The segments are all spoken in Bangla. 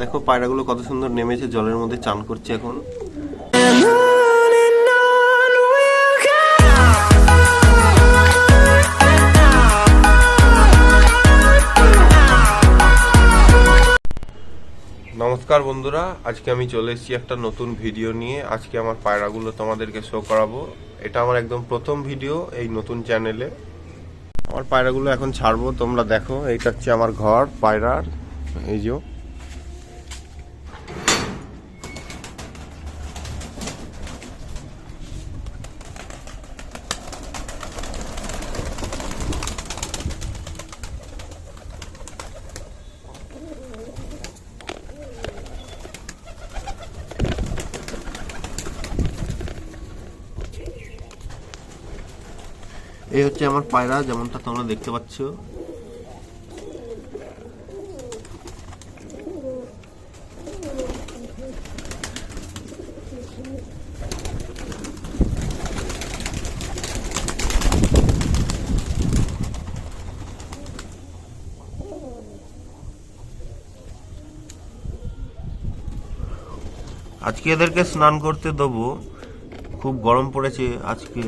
দেখো পায়রাগুলো কত সুন্দর নেমেছে, জলের মধ্যে চান করছে এখন। নমস্কার বন্ধুরা, আজকে আমি চলে এসেছি একটা নতুন ভিডিও নিয়ে। আজকে আমার পায়রাগুলো তোমাদেরকে শো করাবো। এটা আমার একদম প্রথম ভিডিও এই নতুন চ্যানেলে আমার পায়রাগুলো এখন ছাড়বো, তোমরা দেখো এইটা হচ্ছে আমার ঘর, পায়রার, এই যে। এই হচ্ছে আমার পায়রা, যেমনটা তোমরা দেখতে পাচ্ছ। আজকে এদেরকে স্নান করতে দেবো। খুব গরম পড়েছে আজকে।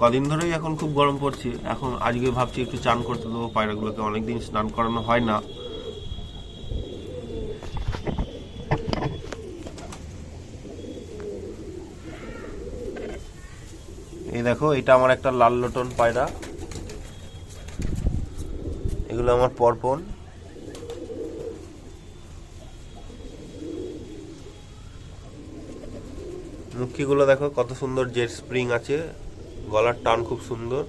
কদিন ধরেই এখন খুব গরম পড়ছে। এখন আজকে ভাবছি একটু চান করতে দেবো, পায়রাগুলোকে অনেকদিন স্নান করানো হয় না। এই দেখো, এটা আমার একটা লাল লটন পায়রা। এগুলো আমার পরপন মুখিগুলো দেখো, কত সুন্দর জেট স্প্রিং আছে। গলার টান খুব সুন্দর।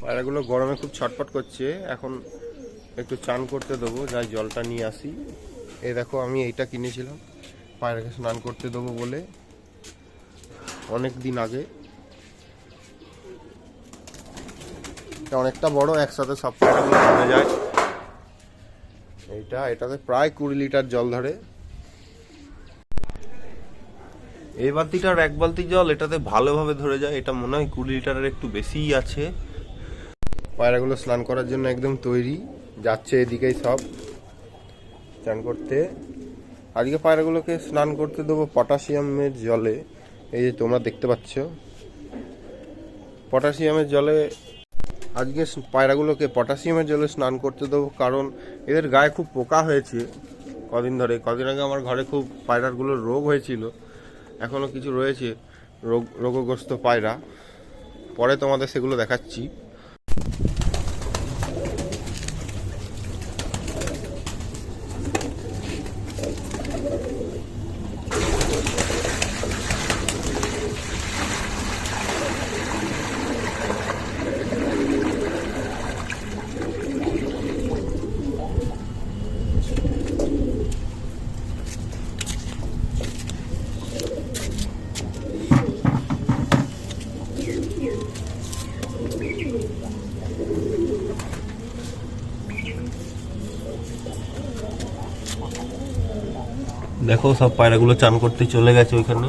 পায়রাগুলো গরমে খুব ছটফট করছে। এখন একটু চান করতে দেবো, যাই জলটা নিয়ে আসি। এই দেখো, আমি এইটা কিনেছিলাম, পায়রাকে স্নান করতে দেবো বলে। অনেক দিন আগে এটা অনেকটা বড়, একসাথে সব ধরে যায়। এইটা, এটাতে প্রায় কুড়ি লিটার জল ধরে। এই বালতিটার এক বালতি জল এটাতে ভালোভাবে ধরে যায়, এটা মনে হয় কুড়ি লিটারের একটু বেশিই আছে। পায়রাগুলো স্নান করার জন্য একদম তৈরি, যাচ্ছে এদিকেই সব। স্নান করতে। আজকে পায়রাগুলোকে স্নান করতে দেবো পটাশিয়ামের জলে। এই যে তোমরা দেখতে পাচ্ছ, পটাশিয়ামের জলে আজকে পায়রাগুলোকে পটাশিয়ামের জলে স্নান করতে দেবো, কারণ এদের গায়ে খুব পোকা হয়েছে কদিন ধরে। কদিন আগে আমার ঘরে খুব পায়রাগুলোর রোগ হয়েছিল এখনও কিছু রয়েছে রোগ, রোগগ্রস্ত পায়রা। পরে তোমাদের সেগুলো দেখাচ্ছি। দেখো, সব পায়রাগুলো চান করতে চলে গেছে ওইখানে।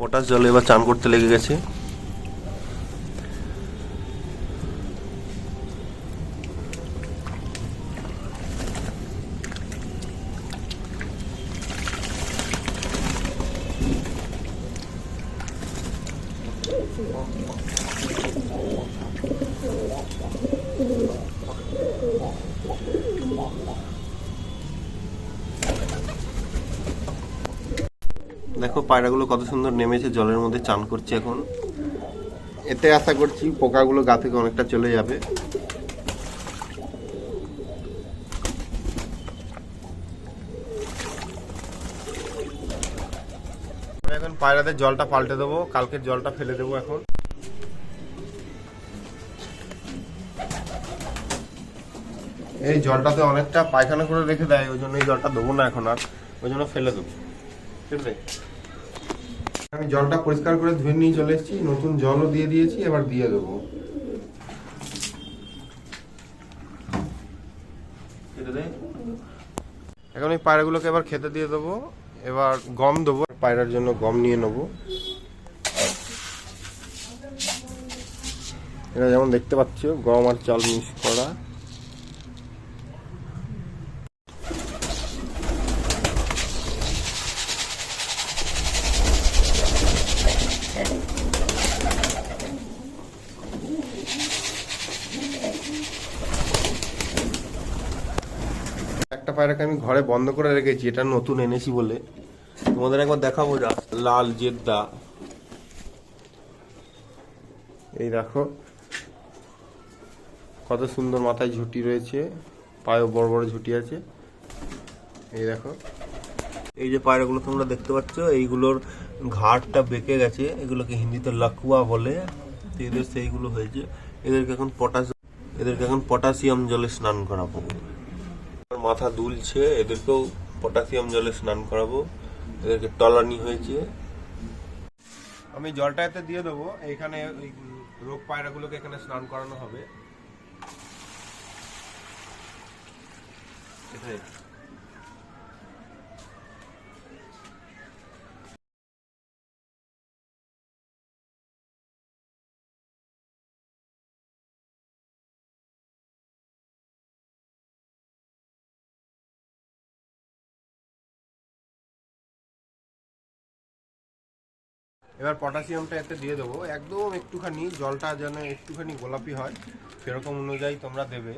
পটাশ জলে এবার চান করতে লেগে গেছে। দেখো, পায়রাগুলো কত সুন্দর নেমেছে, জলের মধ্যে চান করছে এখন। এতে আশা করছি পোকাগুলো গা থেকে অনেকটা চলে যাবে। এখন পায়রাদের জলটা পাল্টে দেবো, কালকের জলটা ফেলে দেবো এখন। এই জলটাতে অনেকটা পায়খানা করে রেখে দেয়, ওই জন্য এই জলটা দেবো না এখন আর, ওই জন্য ফেলে দেবো। ঠিক আছে? আমি জলটা পরিষ্কার করে ধুয়ে নিয়ে চলে এসেছি, নতুন জলও দিয়ে দিয়েছি, এবার দিয়ে দেবো। এখন এই পায়রাগুলোকে এবার খেতে দিয়ে দেবো, এবার গম দেবো, পায়রার জন্য গম নিয়ে নেব। এটা যেমন দেখতে পাচ্ছ, গম আর চাল মিক্স করা একটা পায়রাকে আমি ঘরে বন্ধ করে রেখেছি, এটা নতুন এনেছি বলে। তোমাদের একবার দেখাবো যা, লাল জেদ্দা। এই দেখো, কত সুন্দর মাথায় ঝুটি রয়েছে, পায়েও বড় বড় ঝুটি আছে। এই দেখো, এই যে পায়রাগুলো তোমরা দেখতে পাচ্ছ, এইগুলোর ঘাটটা বেঁকে গেছে, এগুলোকে হিন্দিতে লাকুয়া বলে এদের সেইগুলো হয়েছে। এদেরকে এখন পটাশ, এদেরকে এখন পটাশিয়াম জলে স্নান করাবো। মাথা দুলছে এদেরকেও পটাশিয়াম জলে স্নান করাবো। এদেরকে টলানি হয়েছে। আমি জলটা এতে দিয়ে দেবো। এখানে ওই রোগ পায়রাগুলোকে এখানে স্নান করানো হবে। এখানে। এবার পটাশিয়ামটা এতে দিয়ে দেবো। একদম একটুখানি, জলটা যেন একটুখানি গোলাপি হয়, সেরকম অনুযায়ী তোমরা দেবে।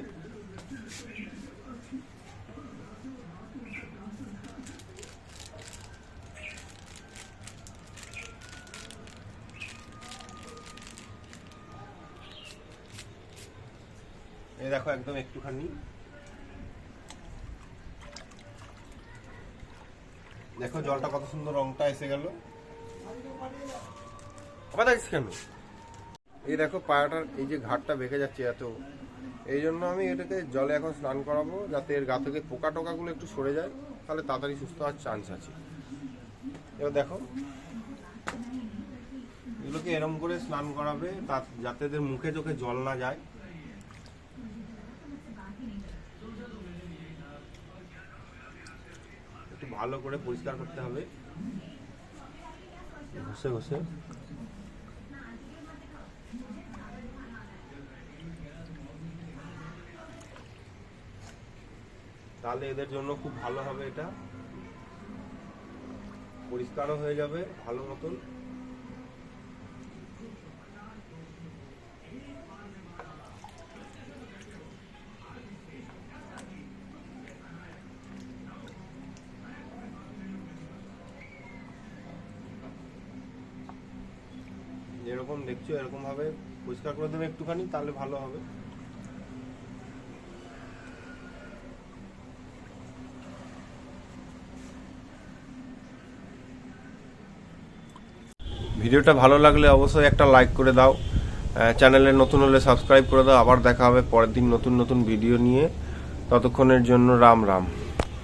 এই দেখো, একদম একটুখানি। দেখো জলটা কত সুন্দর রংটা এসে গেল। আবার দেখিস কেন? এই দেখো পায়াটার এই যে ঘাটটা বেঁকে যাচ্ছে এত। এই জন্য আমি এটাকে জলে এখন স্নান করাবো, যাতে এর গা থেকে পোকা টোকাগুলো একটু সরে যায়, তাহলে তাড়াতাড়ি সুস্থ হওয়ার চান্স আছে। এবার দেখো। এগুলোকে এরম করে স্নান করাবে, তা- যাতে এদের মুখে চোখে জল না যায়। একটু ভালো করে পরিষ্কার করতে হবে। ঘষে ঘষে তাহলে এদের জন্য খুব ভালো হবে এটা। পরিষ্কারও হয়ে যাবে ভালো মতন। যেরকম দেখছ এরকম ভাবে পরিষ্কার করে দেবে একটুখানি, তাহলে ভালো হবে। ভিডিওটা ভালো লাগলে অবশ্যই একটা লাইক করে দাও। চ্যানেলে নতুন হলে সাবস্ক্রাইব করে দাও। আবার দেখা হবে পরের দিন নতুন নতুন ভিডিও নিয়ে। ততক্ষণের জন্য রাম রাম।